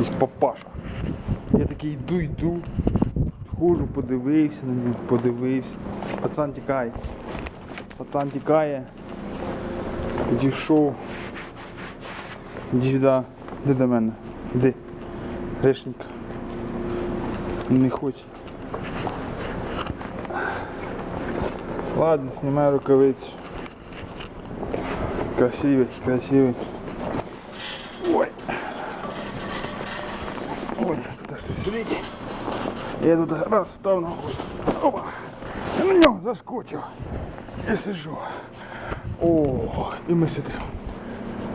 Їх папашку. Я такий йду, йду. Хожу, подивився на нього, подивився. Пацан тікає. Пацан тікає. Підійшов. Сюди. Іди до мене. Іди. Грешник. Не хоче. Ладно, снимай рукавицу. Красивый, красивый. Я тут раз став ногу. Опа. На нього заскочив. І сижу. О, і ми сидимо.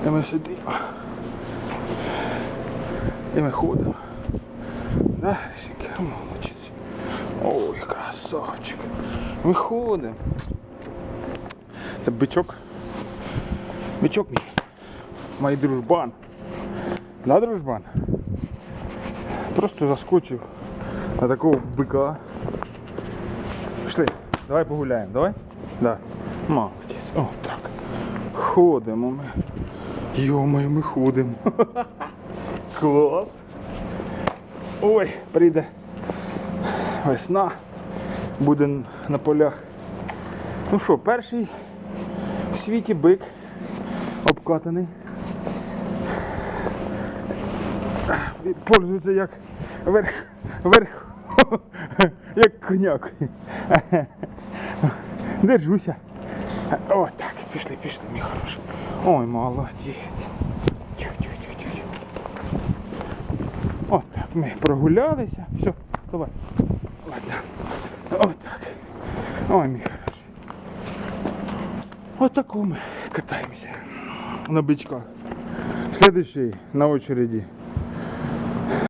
І ми сидимо. І ми ходимо. Да, Рисенька, молодець. Ой, красавчик. Ми ходимо. Це бичок. Бичок мій. Мій дружбан. Да, дружбан? Просто заскочив на такого бика. Пішли, давай погуляємо, давай? Да. Молодець. О, так. Ходимо ми. Йо-моє, ми ходимо. Клас. Ой, прийде весна. Буде на полях. Ну що, перший в світі бик обкатаний. Пользується як верх, верх, як коняк. Держуся. О, так, пішли, пішли, мій хороший. Ой, молодець. Тю-тю-тю-тю. От так, ми прогулялися. Все, давай. Ладно. От так. Ой, мій хороший. От таку ми катаємося на бичках. Следующий на очереди